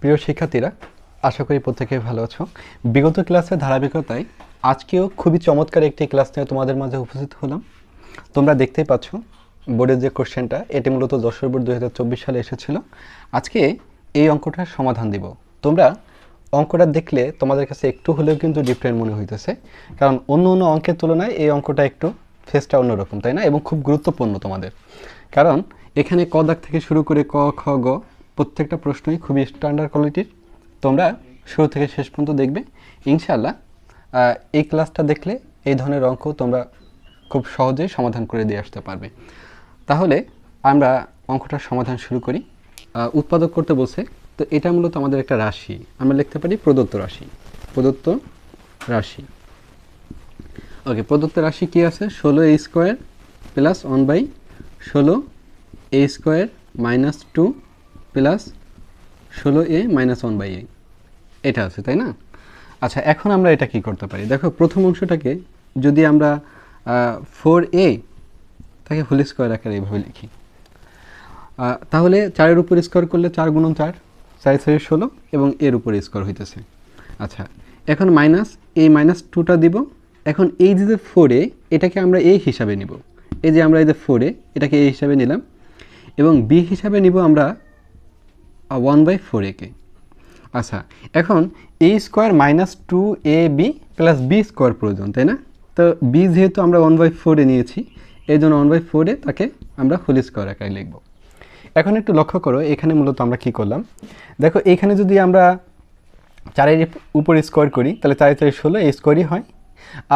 প্রিয় শিক্ষার্থীরা, আশা করি প্রত্যেকে ভালো আছো। বিগত ক্লাসের ধারাবাহিকতায় আজকেও খুবই চমৎকার একটি ক্লাস নিয়ে তোমাদের মাঝে উপস্থিত হলাম। তোমরা দেখতেই পাচ্ছ, বোর্ডের যে কোশ্চেনটা, এটি মূলত যশোর বোর্ড দু হাজার চব্বিশ সালে এসেছিল। আজকে এই অঙ্কটার সমাধান দিব। তোমরা অঙ্কটা দেখলে তোমাদের কাছে একটু হলেও কিন্তু ডিফারেন্ট মনে হইতেছে। কারণ অন্য অন্য অঙ্কের তুলনায় এই অঙ্কটা একটু ফেসটা অন্যরকম, তাই না? এবং খুব গুরুত্বপূর্ণ তোমাদের। কারণ এখানে ক দাগ থেকে শুরু করে ক, খ, গ প্রত্যেকটা প্রশ্নই খুবই স্ট্যান্ডার্ড কোয়ালিটির তোমরা শুরু থেকে শেষ পর্যন্ত দেখবে। ইনশাআল্লাহ এই ক্লাসটা দেখলে এই ধরনের অঙ্ক তোমরা খুব সহজেই সমাধান করে দিয়ে আসতে পারবে। তাহলে আমরা অঙ্কটার সমাধান শুরু করি। উৎপাদক করতে বলছে, তো এটা মূলত আমাদের একটা রাশি। আমরা লিখতে পারি প্রদত্ত রাশি। প্রদত্ত রাশি। ওকে, প্রদত্ত রাশি কি আছে? ষোলো a square plus one by ষোলো a square minus two plus ষোলো a minus one by a এটা আছে, তাই না? আচ্ছা এখন আমরা এটা কি করতে পারি? দেখো, প্রথম অংশটাকে যদি আমরা ফোর এ তাকে হোল স্কোয়ার আকারে এইভাবে লিখি। তাহলে চারের উপর স্কোয়ার করলে চার গুণন চার চার ছয় ষোলো এবং এর উপর স্কোয়ার হইতেছে। আচ্ছা এখন মাইনাস এই মাইনাস টুটা দিব। এখন এই যে ফোরে এটাকে আমরা এই হিসাবে নিব। এই যে আমরা এই যে ফোরে এটাকে এই হিসাবে নিলাম। এবং বি হিসাবে নিব আমরা ওয়ান বাই ফোর একে আচ্ছা এখন a square minus two a b plus b square প্রয়োজন, তাই না? তো বি যেহেতু আমরা ওয়ান বাই ফোরে নিয়েছি, এই জন্য ওয়ান বাই ফোরে তাকে আমরা হোল স্কোয়ার আকারে লিখব। এখন একটু লক্ষ্য করো, এখানে মূলত আমরা কি করলাম? দেখো, এখানে যদি আমরা চারের উপর স্কোয়ার করি, তাহলে চারে চারে ষোলো, এই স্কোয়ারই হয়।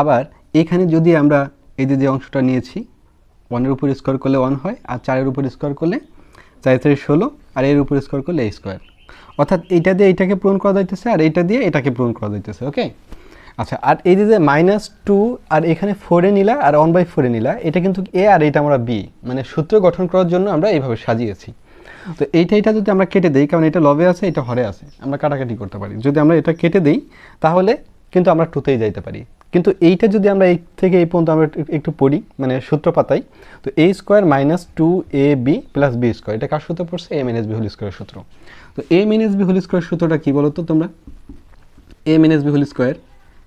আবার এখানে যদি আমরা এই যে অংশটা নিয়েছি ওয়ানের উপর স্কোয়ার করলে ওয়ান হয়, আর চারের উপর স্কোয়ার করলে চারে চারে ষোলো আর এর উপর স্কোয়ার করলে এই স্কোয়ার অর্থাৎ এইটা দিয়ে এইটাকে পূরণ করা যাইতেছে আর এইটা দিয়ে এটাকে পূরণ করা যাইতেছে ওকে আচ্ছা আর এই যে মাইনাস টু আর এখানে ফোরে নিলা আর ওয়ান বাই ফোরে নিলা, এটা কিন্তু এ আর এটা আমরা বি মানে সূত্র গঠন করার জন্য আমরা এইভাবে সাজিয়েছি। তো এইটা এটা যদি আমরা কেটে দিই, কারণ এটা লবে আছে, এটা হরে আছে, আমরা কাটাকাটি করতে পারি। যদি আমরা এটা কেটে দিই, তাহলে কিন্তু আমরা টুতেই যাইতে পারি। কিন্তু এইটা যদি আমরা এই থেকে এই পর্যন্ত আমরা একটু- পড়ি মানে সূত্র পাতাই তো a square minus two a b plus b square এটা কার সূত্র পড়ছে? A minus b whole square সূত্র। তো a minus b whole square সূত্রটা কী বলো তো তোমরা? A minus b whole square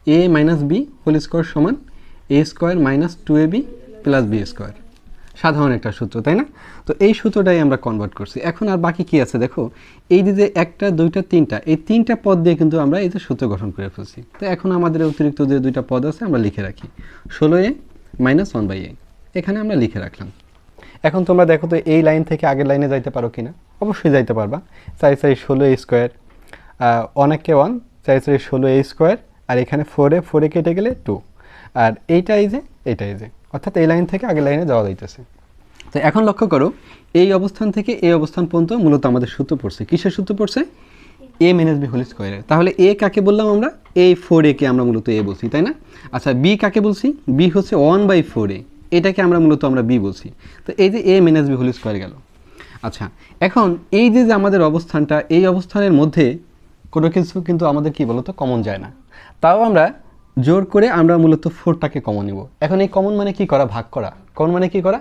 a minus b whole square সমান a square minus two a b plus b square সাধারণ একটা সূত্র, তাই না? তো এই সূত্রটাই আমরা কনভার্ট করছি। এখন আর বাকি কি আছে দেখো? এই যে একটা, দুইটা, তিনটা, এই তিনটা পদ দিয়ে কিন্তু আমরা এই যে সূত্র গঠন করে ফেলছি। তো এখন আমাদের অতিরিক্ত যে দুইটা পদ আছে আমরা লিখে রাখি। ষোলো a minus one by a এখানে আমরা লিখে রাখলাম। এখন তোমরা দেখো তো এই লাইন থেকে আগের লাইনে যাইতে পারো কি না অবশ্যই যাইতে পারবা। চাই চাই ষোলো এ স্কোয়ার অনেককে ওয়ান চাই চাই ষোলো এ স্কোয়ার আর এখানে ফোরে ফোরে কেটে গেলে টু আর এইটাই যে এইটা এই যে। অর্থাৎ এই লাইন থেকে আগের লাইনে যাওয়া যাইতেছে। তো এখন লক্ষ্য করো, এই অবস্থান থেকে এই অবস্থান পর্যন্ত মূলত আমাদের সূত্র পড়ছে। কিসের সূত্র পড়ছে? এ মাইনাস বি হোল স্কোয়ারের তাহলে এ কাকে বললাম আমরা? এই ফোর একে আমরা মূলত এ বলছি, তাই না? আচ্ছা বি কাকে বলছি? বি হচ্ছে ওয়ান বাই ফোর এ এটাকে আমরা মূলত আমরা বি বলছি। তো এই যে a minus b whole square গেল। আচ্ছা এখন এই যে যে আমাদের অবস্থানটা, এই অবস্থানের মধ্যে কোনো কিছু কিন্তু আমাদের কি বলতো? কমন যায় না। তাও আমরা জোর করে আমরা মূলত ফোরটাকে কমন নিব। এখন এই কমন মানে কি করা? ভাগ করা। কমন মানে কি করা?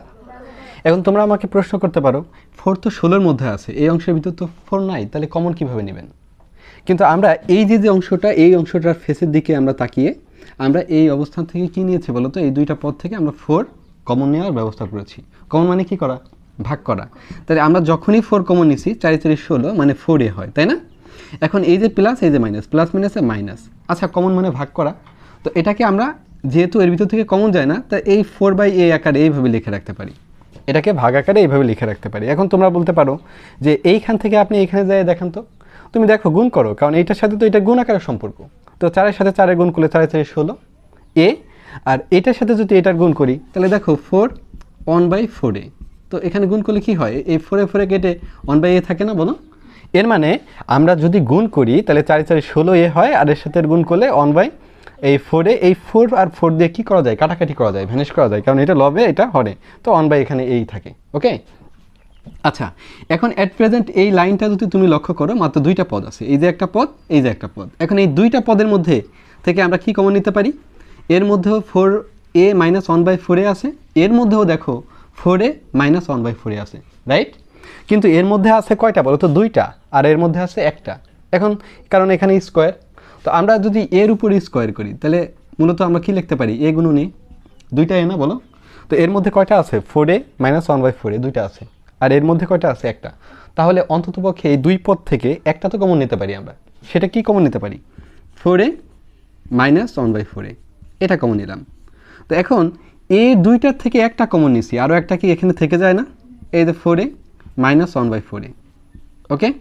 এখন তোমরা আমাকে প্রশ্ন করতে পারো, ফোর তো ষোলোর মধ্যে আছে, এই অংশের ভিতর তো ফোর নাই, তাহলে কমন কীভাবে নেবেন? কিন্তু আমরা এই যে যে অংশটা, এই অংশটার ফেসের দিকে আমরা তাকিয়ে আমরা এই অবস্থান থেকে কি নিয়েছি বলো তো? এই দুইটা পদ থেকে আমরা ফোর কমন নেওয়ার ব্যবস্থা করেছি। কমন মানে কি করা? ভাগ করা। তাহলে আমরা যখনই ফোর কমন নিছি, চারি চারি, ষোলো মানে ফোর এ হয়, তাই না? এখন এই যে প্লাস এই যে মাইনাস প্লাস মাইনাসে মাইনাস আচ্ছা কমন মানে ভাগ করা। তো এটাকে আমরা যেহেতু এর ভিতর থেকে কমন যায় না, তা এই ফোর বাই এ আকারে এইভাবে লিখে রাখতে পারি। এটাকে ভাগ আকারে এইভাবে লিখে রাখতে পারি। এখন তোমরা বলতে পারো যে এইখান থেকে আপনি এখানে যাই দেখান তো, তুমি দেখো গুণ করো, কারণ এইটার সাথে তো এটা গুণ আকারের সম্পর্ক। তো চারের সাথে চারে গুণ করলে চারে চারে ষোলো এ আর এটার সাথে যদি এটার গুণ করি, তাহলে দেখো four one by four a তো এখানে গুণ করলে কি হয়? এই ফোরে ফোরে কেটে ওয়ান বাই এ থাকে না বলো? এর মানে আমরা যদি গুণ করি, তাহলে চারে চারি ষোলো এ হয়, আর এর সাথে গুণ করলে ওয়ান বাই এই ফোরে এই ফোর আর ফোর দিয়ে কী করা যায়? কাটাকাটি করা যায় ভ্যানিশ করা যায়, কারণ এটা লবে এটা হরে। তো ওয়ান বাই এখানে এই থাকে ওকে আচ্ছা এখন অ্যাট প্রেজেন্ট এই লাইনটা যদি তুমি লক্ষ্য করো, মাত্র দুইটা পদ আছে। এই যে একটা পদ, এই যে একটা পদ। এখন এই দুইটা পদের মধ্যে থেকে আমরা কি কমন নিতে পারি? এর মধ্যেও four a minus one by ফোরে আছে, এর মধ্যেও দেখো ফোর মাইনাস ওয়ান বাই ফোরে আছে রাইট কিন্তু এর মধ্যে আছে কয়টা বলো তো? দুইটা, আর এর মধ্যে আছে একটা। এখন, কারণ এখানে স্কোয়ার তো আমরা যদি এর উপরে স্কোয়ার করি, তাহলে মূলত আমরা কি লিখতে পারি? এ গুণন এ দুইটা এ না বলো? তো এর মধ্যে কয়টা আছে? Four a minus one by four a দুইটা আছে। আর এর মধ্যে কয়টা আছে? একটা। তাহলে অন্ততপক্ষে এই দুই পদ থেকে একটা তো কমন নিতে পারি আমরা। সেটা কি কমন নিতে পারি? Four a minus one by four a. এটা কমন নিলাম। তো এখন এ দুইটার থেকে একটা কমন নিছি। আরও একটা কি এখানে থেকে যায় না? এই যে four a minus one by four a. Okay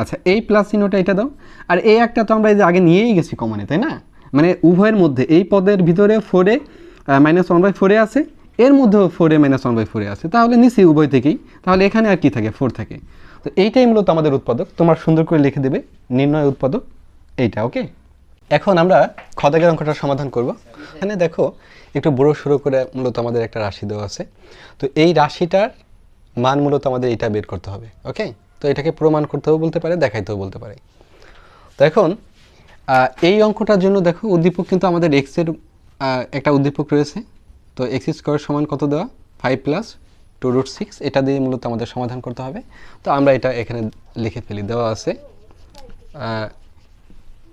আচ্ছা এই প্লাস চিহ্নটা এটা দাও। আর এই একটা তো আমরা এই যে আগে নিয়েই গেছি কমনে তাই না? মানে উভয়ের মধ্যে, এই পদের ভিতরে ফোরে মাইনাস ওয়ান বাই ফোরে আছে, এর মধ্যেও ফোরে মাইনাস ওয়ান বাই ফোরে আছে। তাহলে নিচে উভয় থেকেই। তাহলে এখানে আর কি থাকে? ফোর থাকে। তো এইটাই মূলত আমাদের উৎপাদক। তোমার সুন্দর করে লিখে দেবে, নির্ণয় উৎপাদক এইটা ওকে এখন আমরা খদাগের অঙ্কটার সমাধান করব। এখানে দেখো, একটু বড় শুরু করে মূলত আমাদের একটা রাশি দেওয়া আছে। তো এই রাশিটার মান মূলত আমাদের এটা বের করতে হবে ওকে তো এটাকে প্রমাণ করতেও বলতে পারে, দেখাইতেও বলতে পারে। তো এখন এই অঙ্কটার জন্য দেখো উদ্দীপক কিন্তু আমাদের এক্সের একটা উদ্দীপক রয়েছে। তো এক্স স্কোয়ার সমান কত দেওয়া? Five plus two root six এটা দিয়ে মূলত আমাদের সমাধান করতে হবে। তো আমরা এটা এখানে লিখে ফেলি, দেওয়া আছে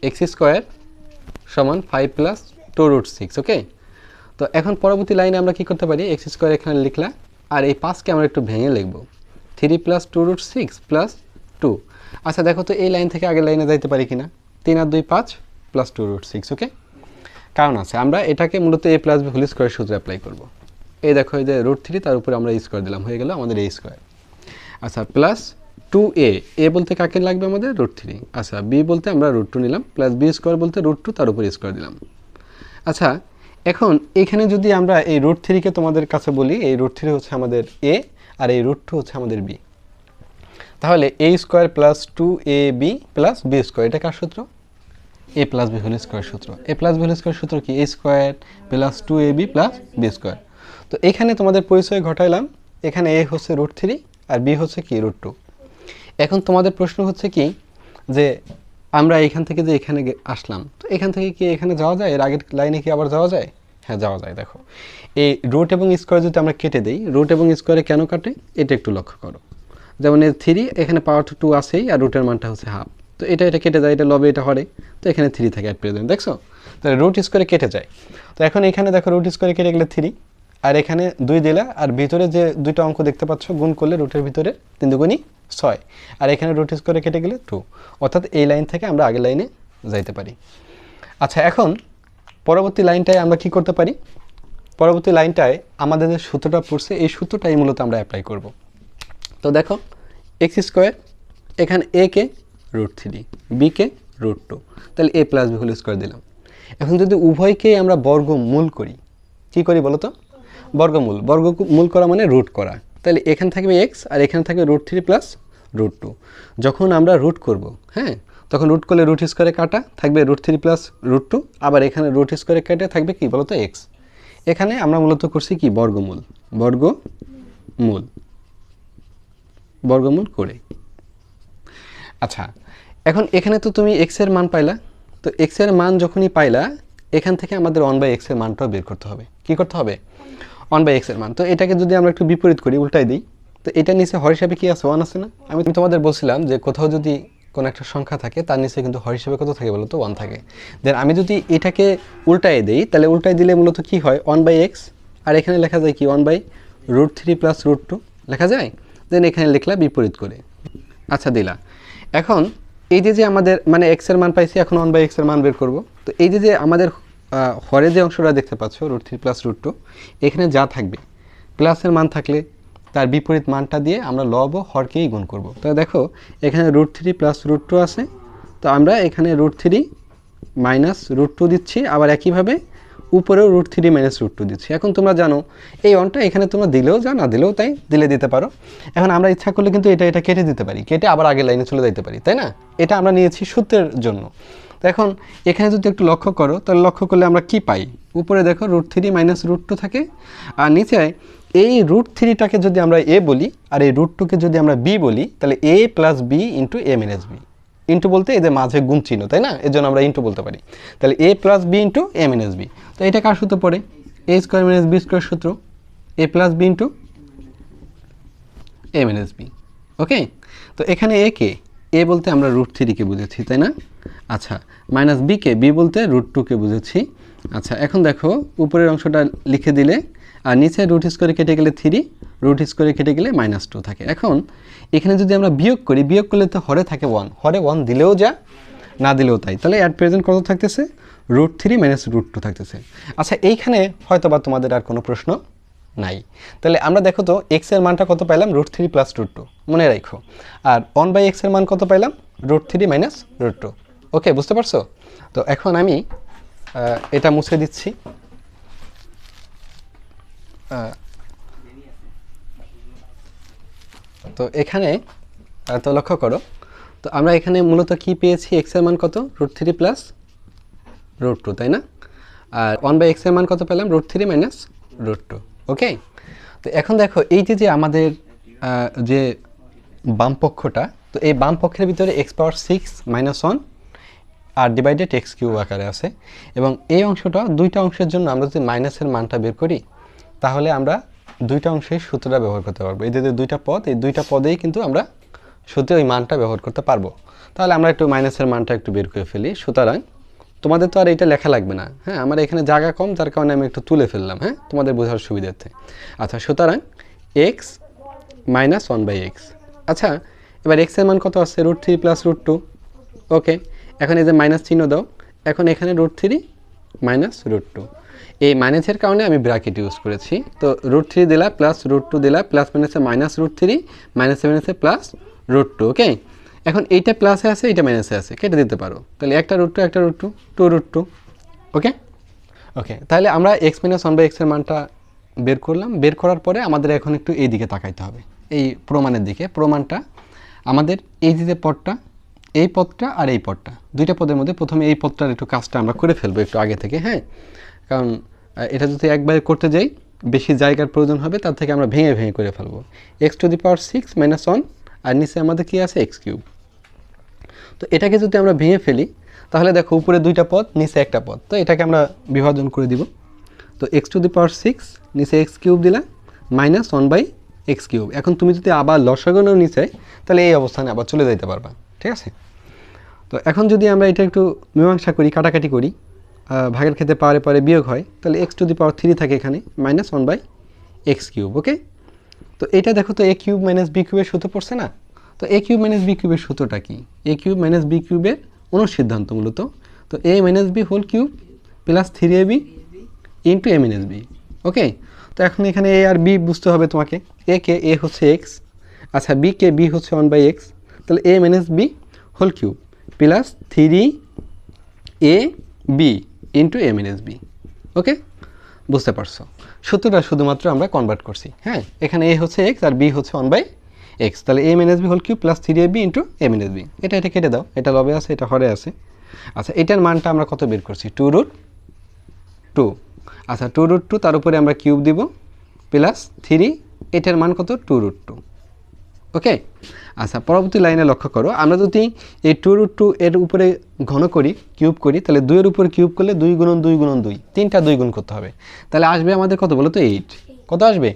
এক্স স্কোয়ার সমান five plus two root six okay তো এখন পরবর্তী লাইনে আমরা কি করতে পারি? এক্স স্কোয়ার এখানে লিখলা আর এই পাঁচকে আমরা একটু ভেঙে লিখব। Three plus two root six plus two আচ্ছা দেখো তো এই লাইন থেকে আগের লাইনে যাইতে পারি কিনা? তিন আর দুই পাঁচ plus two root six okay কারণ আছে, আমরা এটাকে মূলত a plus b whole square সূত্রে অ্যাপ্লাই করব। এই দেখো, এই যে রুট থ্রি তার উপরে আমরা স্কোয়ার দিলাম, হয়ে গেল আমাদের এ স্কোয়ার আচ্ছা প্লাস টু এ এ বলতে কাকে লাগবে আমাদের? রুট থ্রি আচ্ছা বি বলতে আমরা রুট টু নিলাম প্লাস বি স্কোয়ার বলতে রুট টু তার উপরে স্কোয়ার দিলাম। আচ্ছা এখন এখানে যদি আমরা এই রুট থ্রিকে তোমাদের কাছে বলি, এই রুট থ্রি হচ্ছে আমাদের এ আর এই রুট টু হচ্ছে আমাদের বি তাহলে a square plus two a b plus b square এটা কার সূত্র? A plus b whole square সূত্র। A plus b whole square সূত্র কি? A square plus two a b plus b square তো এখানে তোমাদের পরিচয় ঘটাইলাম। এখানে এ হচ্ছে রুট থ্রি আর বি হচ্ছে কি? রুট টু এখন তোমাদের প্রশ্ন হচ্ছে কি? যে আমরা এখান থেকে যে এখানে আসলাম, তো এখান থেকে কি এখানে যাওয়া যায়? এর আগের লাইনে কি আবার যাওয়া যায়? হ্যাঁ যাওয়া যায়, দেখো। এই রুট এবং স্কোয়ার যদি আমরা কেটে দিই রুট এবং স্কোয়ারে কেন কাটে? এটা একটু লক্ষ্য করো। যেমন এর থ্রি এখানে পাওয়ার টু আছেই, আর রুটের মানটা হচ্ছে হাফ তো এটা এটা কেটে যায়, এটা লবে এটা হরে। তো এখানে থ্রি থাকে অ্যাট প্রেজেন্ট দেখছ? তাহলে রুট স্কোয়ারে কেটে যায়। তো এখন এখানে দেখো রুট স্কোয়ারে কেটে গেলে থ্রি আর এখানে দুই দিলা, আর ভিতরে যে দুইটা অঙ্ক দেখতে পাচ্ছ, গুণ করলে রুটের ভিতরে তিন দুগুণই ছয়। আর এখানে রুট স্কোয়ারে কেটে গেলে টু অর্থাৎ এই লাইন থেকে আমরা আগের লাইনে যাইতে পারি। আচ্ছা এখন পরবর্তী লাইনটায় আমরা কি করতে পারি? পরবর্তী লাইনটায় আমাদের যে সূত্রটা পড়ছে, এই সূত্রটাই মূলত আমরা অ্যাপ্লাই করব। তো দেখো এক্স স্কোয়ার এখানে এ কে রুট থ্রি বি কে রুট টু তাহলে a plus b whole square দিলাম। এখন যদি উভয়কেই আমরা বর্গমূল করি, কি করি বলো তো বর্গমূল বর্গমূল করা মানে রুট করা। তাহলে এখানে থাকবে এক্স আর এখানে থাকবে root three plus root two যখন আমরা রুট করব হ্যাঁ তখন রুট করলে রুট স্কোয়ারে কাটা, থাকবে root three plus root two আবার এখানে রুট স্কোয়ারে কেটে থাকবে কি বলো তো এক্স এখানে আমরা মূলত করছি কি? বর্গমূল। বর্গমূল। বর্গমূল করে। আচ্ছা এখন এখানে তো তুমি এক্সের মান পাইলা। তো এক্সের মান যখনই পাইলা, এখান থেকে আমাদের ওয়ান বাই এক্সের মানটাও বের করতে হবে। কি করতে হবে? ওয়ান বাই এক্সের মান। তো এটাকে যদি আমরা একটু বিপরীত করি, উল্টাই দিই, তো এটা নিচে হর হিসাবে কি আছে? ওয়ান আছে না? আমি তোমাদের বলছিলাম যে কোথাও যদি কোনো একটা সংখ্যা থাকে, তার নিচে কিন্তু হর হিসেবে কত থাকে বলতো? ওয়ান থাকে। দেন আমি যদি এটাকে উল্টাই দিই, তাহলে উল্টাই দিলে মূলত কি হয়? ওয়ান বাই এক্স আর এখানে লেখা যায় কি? One by root three plus root two লেখা যায়? দেন এখানে লিখলা বিপরীত করে। আচ্ছা দিলা। এখন এই যে যে আমাদের মানে এক্সের মান পাইছি, এখন ওয়ান বাই এক্সের মান বের করব। তো এই যে যে আমাদের হরে যে অংশটা দেখতে পাচ্ছ root three plus root two এখানে যা থাকবে প্লাসের মান থাকলে তার বিপরীত মানটা দিয়ে আমরা লব হরকেই গুণ করব। তো দেখো, এখানে root three plus root two আছে। তো আমরা এখানে root three minus root two দিচ্ছি, আবার একইভাবে উপরেও root three minus root two দিচ্ছি। এখন তোমরা জানো, এই অনটা এখানে তোমরা দিলেও যা, না দিলেও তাই দিলে দিতে পারো। এখন আমরা ইচ্ছা করলে কিন্তু এটা এটা কেটে দিতে পারি। কেটে আবার আগের লাইনে চলে যেতে পারি, তাই না? এটা আমরা নিয়েছি সূত্রের জন্য। তো এখন এখানে যদি একটু লক্ষ্য করো, তাহলে লক্ষ্য করলে আমরা কি পাই? উপরে দেখো root three minus root two থাকে। আর নিচে এই রুট থ্রিটাকে যদি আমরা এ বলি আর এই রুট টুকে যদি আমরা বি বলি, তাহলে a plus b into a minus b into বলতে এদের মাঝে গুণ চিহ্ন, তাই না? এর জন্য আমরা ইন্টু বলতে পারি। তাহলে a plus b into a minus b তো এটা কার সূত্র পড়ে? A square minus b square সূত্র। A plus b into a minus b okay তো এখানে এ কে? এ বলতে আমরা রুট থ্রিকে বুঝেছি, তাই না? আচ্ছা মাইনাস বিকে বি বলতে রুট টুকে বুঝেছি। আচ্ছা এখন দেখো, উপরের অংশটা লিখে দিলে আর নিচে রুট স্কোয়ারে কেটে গেলে থ্রি রুট স্কোয়ারে কেটে গেলে মাইনাস টু থাকে। এখন, এখানে যদি আমরা বিয়োগ করি, বিয়োগ করলে তো হরে থাকে ওয়ান হরে ওয়ান দিলেও যা, না দিলেও তাই। তাহলে অ্যাট প্রেজেন্ট কত থাকতেছে? Root three minus root two থাকতেছে। আচ্ছা এইখানে হয়তো বা তোমাদের আর কোনো প্রশ্ন নাই। তাহলে আমরা দেখো তো এক্সের মানটা কত পাইলাম? Root three plus root two মনে রাখো। আর ওয়ান বাই এক্সের মান কত পাইলাম? Root three minus root two okay বুঝতে পারছ? তো এখন আমি এটা মুছে দিচ্ছি। তো এখানে তো লক্ষ্য করো, তো আমরা এখানে মূলত কি পেয়েছি? এক্সের মান কত? Root three plus root two তাই না? আর ওয়ান বাই এক্সের মান কত পেলাম? Root three minus root two okay তো এখন দেখো, এই যে যে আমাদের যে বাম পক্ষটা, তো এই বাম পক্ষের ভিতরে x power six minus one আর ডিভাইডেড এক্স কিউ আকারে আছে। এবং এই অংশটা দুইটা অংশের জন্য আমরা যদি মাইনাসের মানটা বের করি তাহলে আমরা দুইটা অংশের সূত্রটা ব্যবহার করতে পারব। যে দুইটা পদ, এই দুইটা পদেই কিন্তু আমরা সূত্রে ওই মানটা ব্যবহার করতে পারব। তাহলে আমরা একটু মাইনাসের মানটা একটু বের করে ফেলি। সুতরাং তোমাদের তো আর এটা লেখা লাগবে না। হ্যাঁ আমার এখানে জায়গা কম, যার কারণে আমি একটু তুলে ফেললাম। হ্যাঁ তোমাদের বোঝার সুবিধার্থে। আচ্ছা সুতরাং x minus one by x আচ্ছা এবার এক্সের মান কত আসছে root three plus root two okay এখন এই যে মাইনাস চিহ্ন দাও। এখন এখানে root three minus root two এই মাইনাসের কারণে আমি ব্র্যাকেট ইউজ করেছি। তো রুট থ্রি দিলা প্লাস রুট টু দিলা প্লাস মাইনাসে মাইনাস রুট থ্রি মাইনাসে মাইনাসে প্লাস রুট টু ওকে এখন এইটা প্লাসে আছে এইটা মাইনাসে আছে কেটে দিতে পারো। তাহলে একটা রুট টু একটা root two two root two okay okay তাহলে আমরা এক্স মাইনাস ওয়ান বাই এক্সের মানটা বের করলাম। বের করার পরে আমাদের এখন একটু এই দিকে তাকাইতে হবে। এই প্রমাণের দিকে প্রমাণটা আমাদের এই যে পদটা এই পদটা আর এই পদটা। দুইটা পদের মধ্যে প্রথমে এই পদটার একটু কাজটা আমরা করে ফেলব একটু আগে থেকে হ্যাঁ? কারণ এটা যদি একবার করতে যাই, বেশি জায়গার প্রয়োজন হবে, তার থেকে আমরা ভেঙে ভেঙে করে ফেলব। X to the power six minus one আর নিচে আমাদের কী আছে? এক্স কিউব তো এটাকে যদি আমরা ভেঙে ফেলি, তাহলে দেখো উপরে দুইটা পদ, নিচে একটা পদ। তো এটাকে আমরা বিভাজন করে দিব। তো x to the power six নিচে এক্স কিউব দিলা minus one by x cube এখন তুমি যদি আবার লসাগনও নিচে, তাহলে এই অবস্থানে আবার চলে যেতে পারবা। ঠিক আছে? তো এখন যদি আমরা এটা একটু মীমাংসা করি, কাটাকাটি করি ভাগের ক্ষেত্রে পাওয়ারে পরে বিয়োগ হয়, তাহলে x to the power three থাকে এখানে minus one by x cube okay তো এটা দেখো তো এ কিউব মাইনাস বি কিউবের সূত্র পড়ছে না? তো এ কিউব মাইনাস বি কিউবের সূত্রটা কি? এ কিউব মাইনাস বি কিউবের অনুসিদ্ধান্ত মূলত। তো a minus b whole cube plus three a b into a minus b okay তো এখন এখানে এ আর বি বুঝতে হবে তোমাকে। এ কে এ হচ্ছে এক্স আচ্ছা বি কে বি হচ্ছে ওয়ান বাই এক্স তাহলে a minus b whole cube plus three a b into a minus b okay বুঝতে পারছ? সূত্রটা শুধুমাত্র আমরা কনভার্ট করছি হ্যাঁ? এখানে এ হচ্ছে এক্স আর বি হচ্ছে ওয়ান বাই এক্স তাহলে a minus b whole cube plus three a b into a minus b এটা এটা কেটে দাও, এটা লবে আছে, এটা হরে আছে। আচ্ছা এটার মানটা আমরা কত বের করছি? টু রুট টু আচ্ছা টু রুট টু তার উপরে আমরা কিউব দিব প্লাস থ্রি এটার মান কত? টু রুট টু ওকে আচ্ছা পরবর্তী লাইনে লক্ষ্য করো। আমরা যদি এই টু রুট টু এর উপরে ঘন করি কিউব করি, তাহলে দুইয়ের উপর কিউব করলে দুই গুণন দুই গুণন দুই, তিনটা দুই গুণ করতে হবে। তাহলে আসবে আমাদের কত বলো তো এইট কত আসবে?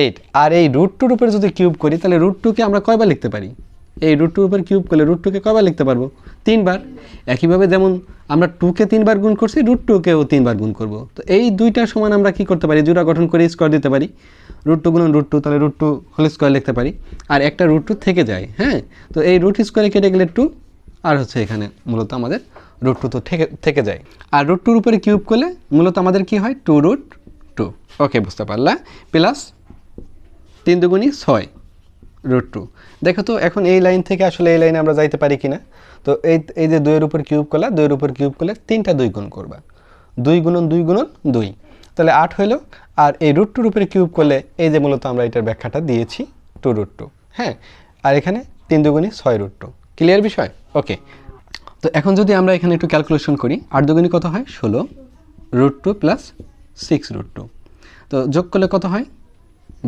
এইট আর এই রুট টুর উপরে যদি কিউব করি, তাহলে রুট টুকে আমরা কয়বার লিখতে পারি? এই রুট টুর উপর কিউব করলে রুট টুকে কয়বার লিখতে পারব? তিনবার। একইভাবে যেমন আমরা টুকে তিনবার গুণ করছি রুট টুকেও তিনবার গুণ করব। তো এই দুইটা সমান আমরা কি করতে পারি? জোড়া গঠন করে স্কোয়ার দিতে পারি। রুট টু গুণন রুট টু তাহলে রুট টু হোল স্কোয়ার লিখতে পারি। আর একটা রুট টু থেকে যায় হ্যাঁ? তো এই রুট স্কোয়ারে কেটে গেলে টু আর হচ্ছে এখানে মূলত আমাদের রুট টু তো থেকে থেকে যায়। আর রুট টুর উপরে কিউব করলে মূলত আমাদের কি হয়? টু রুট টু ওকে বুঝতে পারলা? প্লাস তিন দুগুণি ছয়। রুট টু দেখো তো, এখন এই লাইন থেকে আসলে এই লাইনে আমরা যাইতে পারি কিনা? তো এই এই যে দুইয়ের উপর কিউব করলা, দুইয়ের উপর কিউব করলে তিনটা দুই গুণ করবা। দুই গুণন দুই গুণন দুই। তাহলে আট হইল, আর এই রুট টুর উপরে কিউব করলে এই যে মূলত আমরা এটার ব্যাখ্যাটা দিয়েছি টু রুট টু হ্যাঁ? আর এখানে তিন দুগুণি ছয় রুট টু ক্লিয়ার বিষয়? ওকে তো এখন যদি আমরা এখানে একটু ক্যালকুলেশন করি, আট দুগুণি কত হয়? ষোলো। Root two plus six root two তো যোগ করলে কত হয়?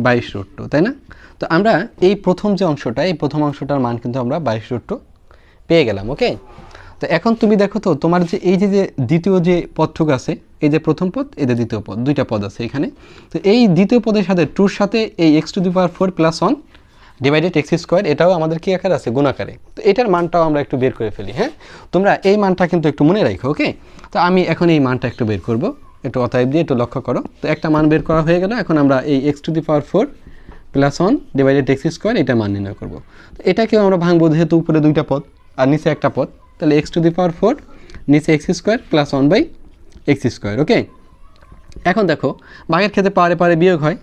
বাইশ রুট টু তাই না? তো আমরা এই প্রথম যে অংশটা, এই প্রথম অংশটার মান কিন্তু আমরা বাইশ রুট টু পেয়ে গেলাম, ওকে? তো এখন তুমি দেখো তো, তোমার যে এই যে যে দ্বিতীয় যে পদটুকু আছে, এই যে প্রথম পদ, এই যে দ্বিতীয় পদ, দুইটা পদ আছে এখানে। তো এই দ্বিতীয় পদের সাথে টুর সাথে এই x to the power four plus one divided x square এটাও আমাদের কি আকার আছে? গুণাকারে তো এটার মানটাও আমরা একটু বের করে ফেলি হ্যাঁ? তোমরা এই মানটা কিন্তু একটু মনে রাখো, ওকে? তো আমি এখন এই মানটা একটু বের করব। একটু অতএব দিয়ে একটু লক্ষ্য করো। তো একটা মান বের করা হয়ে গেল, এখন আমরা এই x to the power four plus one divided x square এটা মান নির্ণয় করব। তো এটাকেও আমরা ভাঙবো যেহেতু উপরে দুইটা পদ, আর নিচে একটা পদ। তাহলে x to the power four নিচে x square plus one by x square okay এখন দেখো ভাগের ক্ষেত্রে পারে পারে বিয়োগ হয়।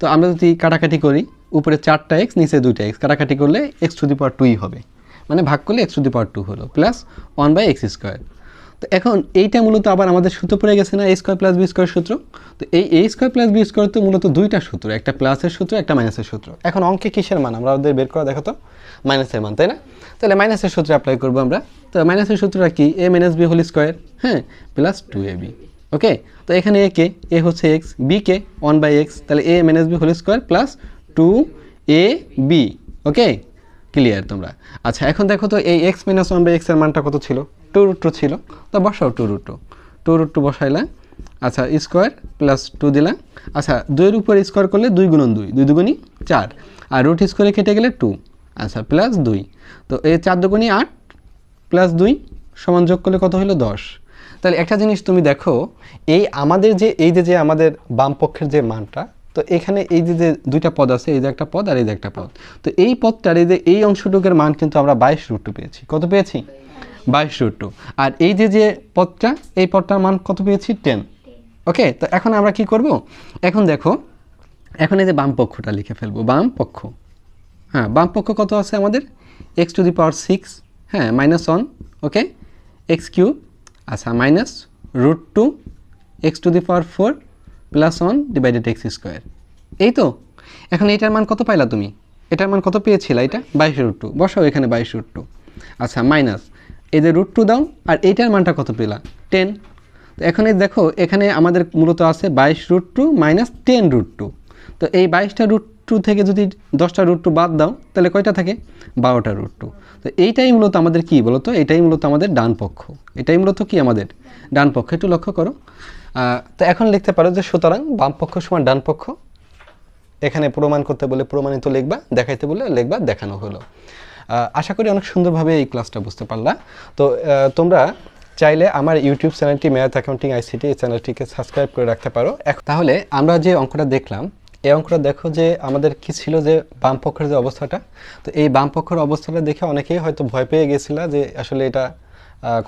তো আমরা যদি কাটাকাটি করি, উপরে চারটা এক্স নিচে দুইটা এক্স কাটাকাটি করলে এক্স টু দি পাওয়ার টুই হবে। মানে ভাগ করলে x to the power two হলো plus one by x square তো এখন এইটা মূলত আবার আমাদের সূত্র পড়ে গেছে না? A square plus b square সূত্র? তো এই a square plus b square তো মূলত দুইটা সূত্র, একটা প্লাসের সূত্র, একটা মাইনাসের সূত্র। এখন অঙ্কে কিসের মান? আমরা ওদের বের করা, দেখো তো। মাইনাসের মান, তাই না? তাহলে মাইনাসের সূত্রে অ্যাপ্লাই করব আমরা। তো মাইনাসের সূত্রটা কি? A minus b whole square হ্যাঁ? Plus two a b okay তো এখানে এ কে এ হচ্ছে এক্স বি কে ওয়ান বাই এক্স তাহলে a minus b whole square plus two a b okay clear তোমরা? আচ্ছা এখন দেখো তো এই এক্স মাইনাস ওয়ান বাই এক্সের মানটা কত ছিল? টু রুট টু ছিল, তো বসাও two root two two root two বসাইলা আচ্ছা স্কোয়ার প্লাস টু দিলাম আচ্ছা দুইয়ের উপর স্কোয়ার করলে দুই গুণন দুই দুই দুগুণি চার। আর রুট স্কোয়ারে কেটে গেলে টু আচ্ছা প্লাস দুই। তো এই চার দুগুণি আট প্লাস দুই সমান যোগ করলে কত হলো দশ। তাহলে একটা জিনিস তুমি দেখো, এই আমাদের যে, এই যে যে আমাদের বাম পক্ষের যে মানটা, তো এখানে এই যে যে দুইটা পদ আছে, এই যে একটা পদ আর এই যে একটা পদ। তো এই পদটার এই যে, এই অংশটুকের মান কিন্তু আমরা বাইশ রুট পেয়েছি। কত পেয়েছি? বাইশ রুট টু। আর এই যে যে পদটা এই পদটার মান কত পেয়েছি? টেন। ওকে তো এখন আমরা কি করব? এখন দেখো এখন এই যে বাম পক্ষটা লিখে ফেলব বাম পক্ষ। হ্যাঁ বাম পক্ষ কত আছে আমাদের? X to the power six. হ্যাঁ minus one okay? X cube আচ্ছা minus root two x to the power four plus one divided x square. এই তো? এখন এটার মান কত পাইলা তুমি? এটার মান কত পেয়েছিলা এটা? বাইশ রুট টু। বসাও এখানে বাইশ রুট টু। আচ্ছা মাইনাস। যে রুট টু দাও, আর এইটার মানটা কত পেলা? টেন তো এখন দেখো, এখানে আমাদের মূলত আছে বাইশ root two minus ten root two তো এই বাইশটা রুট টু থেকে যদি দশটা রুট টু বাদ দাও, তাহলে কয়টা থাকে? বারোটা রুট টু তো এইটাই মূলত আমাদের কি বলতো এটাই মূলত আমাদের ডান পক্ষ। এটাই মূলত কি আমাদের? ডান পক্ষ। একটু লক্ষ্য করো। তো এখন লিখতে পারো যে সুতরাং বাম পক্ষ সমান ডান পক্ষ। এখানে প্রমাণ করতে বলে প্রমাণিত লিখবা, দেখাইতে বলে লিখবা, দেখানো হলো। আশা করি অনেক সুন্দরভাবে এই ক্লাসটা বুঝতে পারলা। তো তোমরা চাইলে আমার ইউটিউব চ্যানেলটি ম্যাথ অ্যাকাউন্টিং আইসিটি এই চ্যানেলটিকে সাবস্ক্রাইব করে রাখতে পারো। তাহলে আমরা যে অঙ্কটা দেখলাম, এই অঙ্কটা দেখো যে আমাদের কি ছিল যে বাম পক্ষের যে অবস্থাটা। তো এই বাম পক্ষের অবস্থাটা দেখে অনেকেই হয়তো ভয় পেয়ে গেছিলা যে আসলে এটা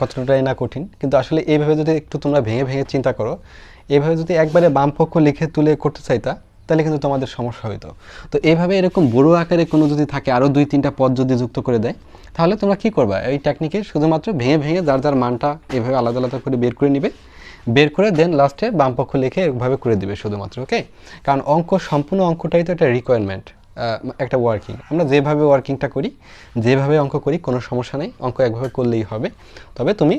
কতটাই না কঠিন। কিন্তু আসলে এইভাবে যদি একটু তোমরা ভেঙে ভেঙে চিন্তা করো, এইভাবে যদি একবারে বাম পক্ষ লিখে তুলে করতে চাইতা তাহলে কিন্তু তোমাদের সমস্যা হইতো। তো এইভাবে এরকম বড় আকারে কোনো যদি থাকে আরও দুই, তিনটা পদ যদি যুক্ত করে দেয়, তাহলে তোমরা কি করবা? এই টেকনিকে শুধুমাত্র ভেঙে ভেঙে যার যার মানটা এভাবে আলাদা আলাদা করে বের করে নিবে। বের করে দেন লাস্টে বাম পক্ষ লিখে এভাবে করে দিবে শুধুমাত্র ওকে কারণ অঙ্ক, সম্পূর্ণ অঙ্কটাই তো একটা রিকোয়ারমেন্ট একটা ওয়ার্কিং আমরা যেভাবে ওয়ার্কিংটা করি, যেভাবে অঙ্ক করি, কোনো সমস্যা নেই। অঙ্ক একভাবে করলেই হবে। তবে তুমি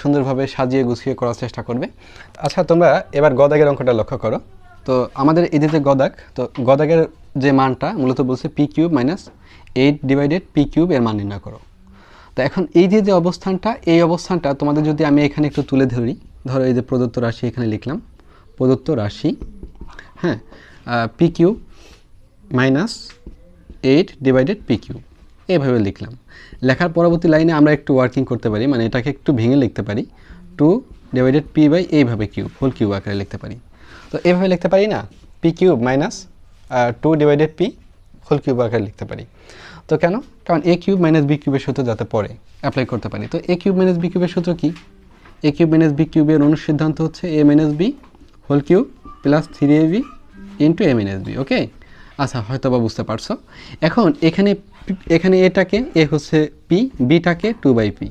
সুন্দরভাবে সাজিয়ে গুছিয়ে করার চেষ্টা করবে। আচ্ছা তোমরা এবার গদাগের অঙ্কটা লক্ষ্য করো। তো আমাদের এই যে গদাক, তো গদাকের যে মানটা মূলত বলছে p cube minus eight divided p cube এর মান নির্ণয় করো। তো এখন এই যে যে অবস্থানটা, এই অবস্থানটা তোমাদের যদি আমি এখানে একটু তুলে ধরি, ধরো এই যে প্রদত্ত রাশি এখানে লিখলাম। প্রদত্ত রাশি হ্যাঁ p cube minus eight divided p cube এইভাবে লিখলাম। লেখার পরবর্তী লাইনে আমরা একটু ওয়ার্কিং করতে পারি মানে এটাকে একটু ভেঙে লিখতে পারি। টু ডিভাইডেড পি বাই এইভাবে কিউব হোল কিউব আকারে লিখতে পারি। তো এইভাবে লিখতে পারি না? P cube minus two divided p whole cube আকারে লিখতে পারি। তো কেন? কারণ এ কিউব মাইনাস বি কিউবের সূত্র যাতে পরে অ্যাপ্লাই করতে পারি। তো এ কিউব মাইনাস বি কিউবের সূত্র কি? এ কিউব মাইনাস বি কিউবের অনুসিদ্ধান্ত হচ্ছে a minus b whole cube plus three a b into a minus b okay আচ্ছা হয়তো বা বুঝতে পারছ। এখন এখানে এখানে এটাকে এ হচ্ছে পি বিটাকে টু বাই পি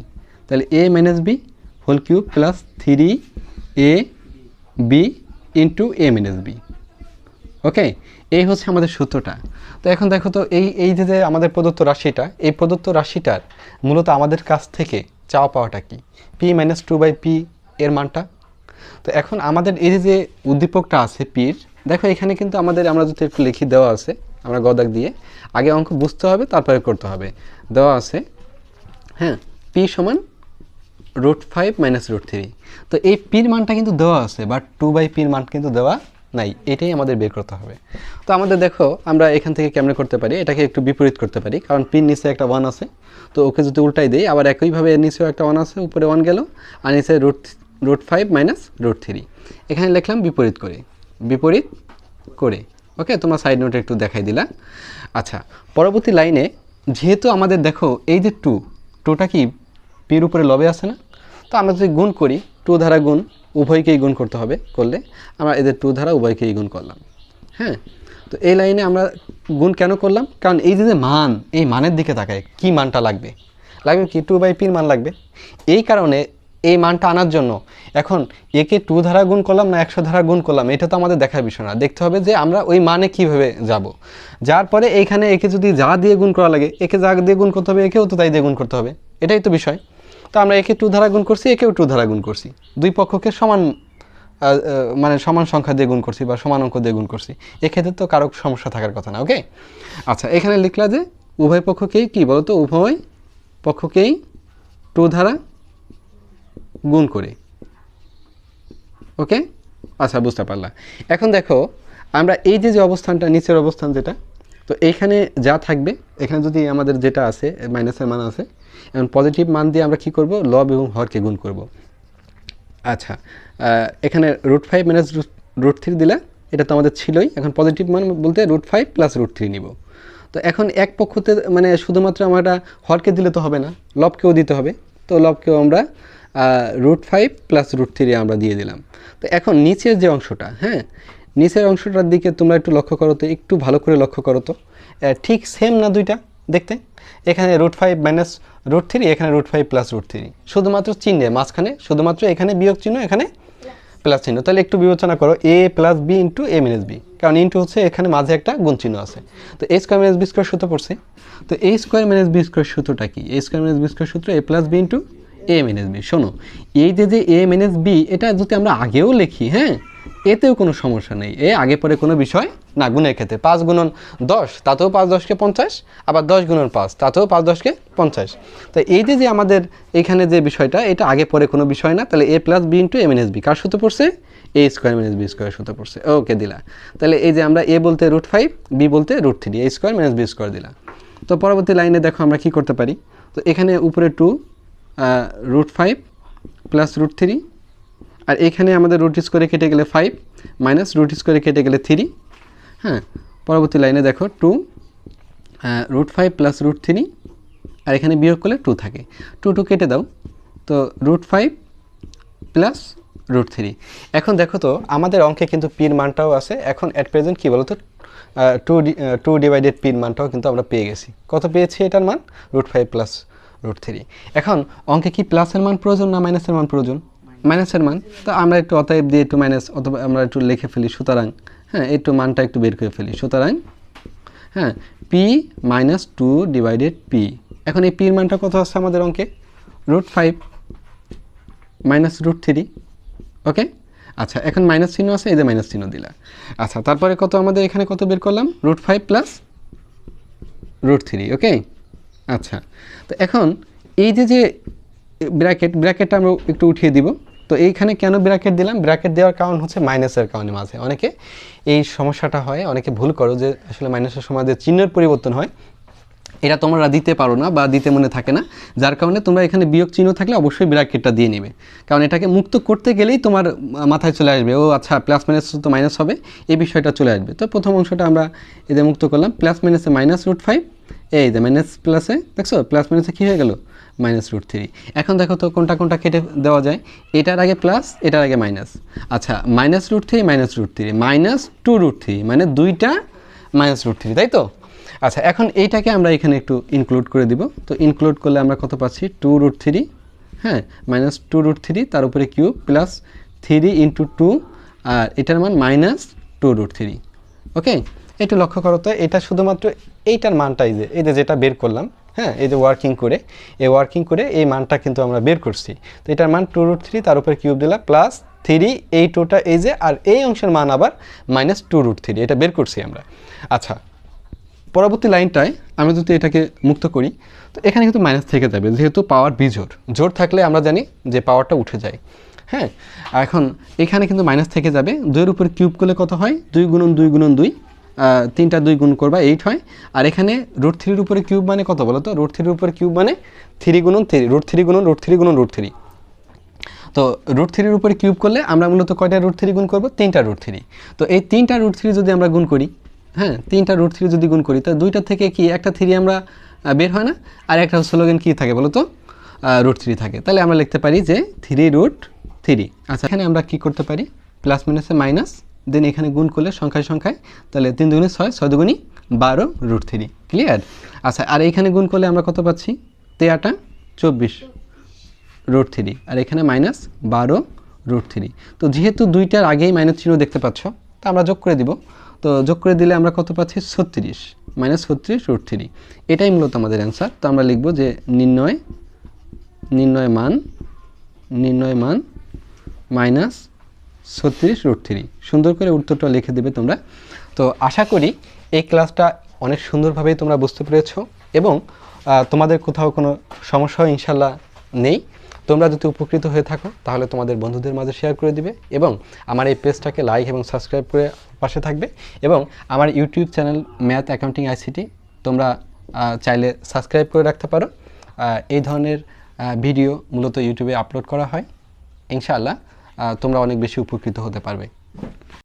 তাহলে a minus b whole cube plus three a b into a minus b okay এই হচ্ছে আমাদের সূত্রটা। তো এখন দেখো তো, এই এই যে যে আমাদের প্রদত্ত রাশিটা, এই প্রদত্ত রাশিটার মূলত আমাদের কাছ থেকে চাওয়া পাওয়াটা কি? P minus two by p এর মানটা। তো এখন আমাদের এই যে উদ্দীপকটা আছে পির দেখো এখানে কিন্তু আমাদের, আমরা যদি একটু লিখি, দেওয়া আছে, আমরা গদাক দিয়ে। আগে অঙ্ক বুঝতে হবে, তারপরে করতে হবে। দেওয়া আছে হ্যাঁ পি সমান root five minus root three তো এই পির মানটা কিন্তু দেওয়া আছে বাট টু বাই পির মান কিন্তু দেওয়া নাই। এটাই আমাদের বের করতে হবে। তো আমাদের দেখো, আমরা এখান থেকে কেমনে করতে পারি? এটাকে একটু বিপরীত করতে পারি, কারণ পিন নিচে একটা ওয়ান আছে। তো ওকে যদি উল্টাই দিই, আবার একইভাবে এর নিচেও একটা ওয়ান আছে, উপরে ওয়ান গেল, আর নিচে root root five minus root three এখানে লিখলাম বিপরীত করে বিপরীত করে। ওকে, তোমার সাইড নোটে একটু দেখাই দিলা। আচ্ছা পরবর্তী লাইনে যেহেতু আমাদের দেখো, এই যে টু টুটা কি পির উপরে লবে আছে না? তো আমরা যদি গুণ করি টু ধারা গুণ, উভয়কেই গুণ করতে হবে, করলে আমরা এদের টু ধারা উভয়কেই গুণ করলাম। হ্যাঁ? তো এই লাইনে আমরা গুণ কেন করলাম? কারণ এই যে মান, এই মানের দিকে তাকায়, কি মানটা লাগবে? লাগবে কি? টু বাই পির মান লাগবে। এই কারণে এই মানটা আনার জন্য এখন একে টু ধারা গুণ করলাম না একশো ধারা গুণ করলাম, এটা তো আমাদের দেখার বিষয় না। দেখতে হবে যে আমরা ওই মানে কীভাবে যাব। যার পরে এইখানে একে যদি যা দিয়ে গুণ করা লাগে, একে যা দিয়ে গুণ করতে হবে, একেও তো তাই দিয়ে গুণ করতে হবে। এটাই তো বিষয়। তো আমরা একে টু ধারা গুণ করছি, একেও টু ধারা গুণ করছি। দুই পক্ষকে সমান মানে সমান সংখ্যা দিয়ে গুণ করছি বা সমান অঙ্ক দিয়ে গুণ করছি। এক্ষেত্রে তো কারও সমস্যা থাকার কথা না ওকে আচ্ছা এখানে লিখলা যে উভয় পক্ষকেই কি বলতো? উভয় পক্ষকেই টু ধারা গুণ করে। ওকে আচ্ছা বুঝতে পারলাম এখন দেখো, আমরা এই যে যে অবস্থানটা, নিচের অবস্থান যেটা তো এইখানে যা থাকবে, এখানে যদি আমাদের যেটা আছে মাইনাসের মান আছে, এখন পজিটিভ মান দিয়ে আমরা কি করব? লব এবং হরকে গুণ করব। আচ্ছা এখানে root five minus root three দিলে এটা তো আমাদের ছিলই। এখন পজিটিভ মান বলতে root five plus root three নিব। তো এখন এক পক্ষতে মানে শুধুমাত্র আমরা হরকে দিলে তো হবে না লবকেও দিতে হবে। তো লবকেও আমরা root five plus root three আমরা দিয়ে দিলাম। তো এখন নিচের যে অংশটা হ্যাঁ নিচের অংশটার দিকে তোমরা একটু লক্ষ্য করো তো, একটু ভালো করে লক্ষ্য করো তো। ঠিক সেম না দুইটা? দেখতে। এখানে root five minus root three এখানে root five plus root three শুধুমাত্র চিহ্নে মাঝখানে, শুধুমাত্র এখানে বিয়োগ চিহ্ন, এখানে প্লাস চিহ্ন। তাহলে একটু বিবেচনা করো a plus b into a minus b কারণ ইন্টু হচ্ছে এখানে মাঝে একটা গুণ চিহ্ন আছে। তো a square minus b square সূত্র পড়ছে। তো a square minus b square সূত্রটা কি? A square minus b square সূত্র a plus b into a minus b শোনো, এই যে যে এ মাইনাস বি এটা যদি আমরা আগেও লিখি হ্যাঁ? এতেও কোনো সমস্যা নেই। এ আগে পরে কোনো বিষয় না, গুণের ক্ষেত্রে। পাঁচ গুণন দশ, তাতেও পাঁচ দশকে পঞ্চাশ, আবার দশ গুণন পাঁচ, তাতেও পাঁচ দশকে পঞ্চাশ। তো এই যে যে আমাদের এখানে যে বিষয়টা, এটা আগে পরে কোনো বিষয় না, তাহলে a plus b into m s b, কার সূত্র পড়ছে? A square minus b square সূত্র পড়ছে। ওকে, দিলা। তাহলে এই যে আমরা এ বলতে রুট ফাইভ, বি বলতে root three, a square minus b square দিলা। তো পরবর্তী লাইনে দেখো আমরা কি করতে পারি। তো এখানে উপরে two root five, plus root three আর এখানে আমাদের রুট স্কোয়ারে কেটে গেলে ফাইভ মাইনাস রুট স্কোয়ারে কেটে গেলে থ্রি হ্যাঁ? পরবর্তী লাইনে দেখো two root five plus root three আর এখানে বিয়োগ করলে টু থাকে। টু টু কেটে দাও। তো root five plus root three এখন দেখো তো, আমাদের অঙ্কে কিন্তু পির মানটাও আছে। এখন অ্যাট প্রেজেন্ট কী বলতো? টু টু ডিভাইডেড পির মানটাও কিন্তু আমরা পেয়ে গেছি। কত পেয়েছি এটার মান? Root five plus root three এখন অঙ্কে কি প্লাসের মান প্রয়োজন না মাইনাসের মান প্রয়োজন? মাইনাসের মান, তো আমরা একটু অতএব দিয়ে একটু মাইনাস অথবা আমরা একটু লিখে ফেলি সুতরাং হ্যাঁ একটু মানটা একটু বের করে ফেলি। সুতরাং হ্যাঁ p minus two divided p এখন এই পির মানটা কত আছে আমাদের অঙ্কে? Root five minus root three okay আচ্ছা এখন মাইনাস চিহ্ন আছে, এই যে মাইনাস চিহ্ন দিলা। আচ্ছা তারপরে কত আমাদের এখানে কত বের করলাম? Root five plus root three okay আচ্ছা তো এখন এই যে যে ব্র্যাকেট ব্র্যাকেটটা আমরা একটু উঠিয়ে দিব। তো এইখানে কেন ব্র্যাকেট দিলাম? ব্র্যাকেট দেওয়ার কারণ হচ্ছে মাইনাসের কারণে মাঝে। অনেকে এই সমস্যাটা হয়, অনেকে ভুল করো যে আসলে মাইনাসের সময় যে চিহ্নের পরিবর্তন হয়, এটা তোমরা দিতে পারো না বা দিতে মনে থাকে না। যার কারণে তোমরা এখানে বিয়োগ চিহ্ন থাকলে অবশ্যই ব্র্যাকেটটা দিয়ে নেবে। কারণ এটাকে মুক্ত করতে গেলেই তোমার মাথায় চলে আসবে, ও আচ্ছা প্লাস মাইনাস তো মাইনাস হবে, এই বিষয়টা চলে আসবে। তো প্রথম অংশটা আমরা এদের মুক্ত করলাম প্লাস মাইনাসে মাইনাস রুট ফাইভ এই যে মাইনাস প্লাসে দেখছ? প্লাস মাইনাসে কী হয়ে গেল? মাইনাস রুট থ্রি এখন দেখো তো কোনটা কোনটা কেটে দেওয়া যায়। এটার আগে প্লাস এটার আগে মাইনাস আচ্ছা minus root three minus root three minus two root three মানে দুইটা মাইনাস রুট থ্রি তাই তো? আচ্ছা এখন এইটাকে আমরা এখানে একটু ইনক্লুড করে দিব। তো ইনক্লুড করলে আমরা কত পাচ্ছি? টু রুট থ্রি হ্যাঁ মাইনাস টু রুট থ্রি তার উপরে cube plus three into two আর এটার মান minus two root three okay একটু লক্ষ্য করো তো, এটা শুধুমাত্র এইটার মানটাই যে, এই যে যেটা বের করলাম হ্যাঁ এই যে ওয়ার্কিং করে, এই ওয়ার্কিং করে এই মানটা কিন্তু আমরা বের করছি। তো এটার মান টু রুট থ্রি তার উপরে কিউব দিলাম প্লাস থ্রি এই টুটা এই যে, আর এই অংশের মান আবার মাইনাস টু রুট থ্রি এটা বের করছি আমরা। আচ্ছা পরবর্তী লাইনটায় আমি যদি এটাকে মুক্ত করি, তো এখানে কিন্তু মাইনাস থেকে যাবে, যেহেতু পাওয়ার বিজোর জোর থাকলে আমরা জানি যে পাওয়ারটা উঠে যায় হ্যাঁ? এখন এখানে কিন্তু মাইনাস থেকে যাবে, দুইয়ের উপর কিউব করলে কত হয়? দুই গুণন দুই গুণন দুই তিনটা দুই গুণ করবা এইট হয়। আর এখানে রুট থ্রির উপরে কিউব মানে কত বলো তো রুট থ্রির উপরে কিউব মানে থ্রি গুণন থ্রি রুট থ্রি গুণন রুট থ্রি গুণন রুট থ্রি তো রুট থ্রির উপরে কিউব করলে আমরা মূলত কয়টা রুট থ্রি গুণ করব? তিনটা রুট থ্রি তো এই তিনটা রুট থ্রি যদি আমরা গুণ করি হ্যাঁ তিনটা রুট থ্রি যদি গুণ করি, তো দুইটা থেকে কি একটা থ্রি আমরা বের হয় না? আর একটা স্লোগান কী থাকে বলো তো রুট থ্রি থাকে। তাহলে আমরা লিখতে পারি যে থ্রি রুট থ্রি আচ্ছা এখানে আমরা কি করতে পারি? প্লাস মাইনাসে মাইনাস দেন এখানে গুণ করলে সংখ্যায় সংখ্যায়, তাহলে তিন দুগুণে ছয় ছয় দুগুণি বারো রুট থ্রি ক্লিয়ার আচ্ছা আর এইখানে গুণ করলে আমরা কত পাচ্ছি? তেয়াটা চব্বিশ রুট থ্রি আর এখানে মাইনাস বারো রুট থ্রি তো যেহেতু দুইটার আগেই মাইনাস চিহ্ন দেখতে পাচ্ছ, তো আমরা যোগ করে দিব। তো যোগ করে দিলে আমরা কত পাচ্ছি? ছত্রিশ। মাইনাস ছত্রিশ রুট থ্রি এটাই মূলত আমাদের অ্যান্সার তো আমরা লিখব যে নির্ণয় নির্ণয় মান নির্ণয় মান মাইনাস ছত্রিশ রুট থ্রি সুন্দর করে উত্তরটা লিখে দেবে তোমরা। তো আশা করি এই ক্লাসটা অনেক সুন্দরভাবেই তোমরা বুঝতে পেরেছ এবং তোমাদের কোথাও কোনো সমস্যা ইনশাল্লাহ নেই। তোমরা যদি উপকৃত হয়ে থাকো, তাহলে তোমাদের বন্ধুদের মাঝে শেয়ার করে দিবে এবং আমার এই পেজটাকে লাইক এবং সাবস্ক্রাইব করে পাশে থাকবে এবং আমার YouTube channel math accounting ICT তোমরা চাইলে সাবস্ক্রাইব করে রাখতে পারো। এই ধরনের ভিডিও মূলত ইউটিউবে আপলোড করা হয়। ইনশাআল্লাহ তোমরা অনেক বেশি উপকৃত হতে পারবে।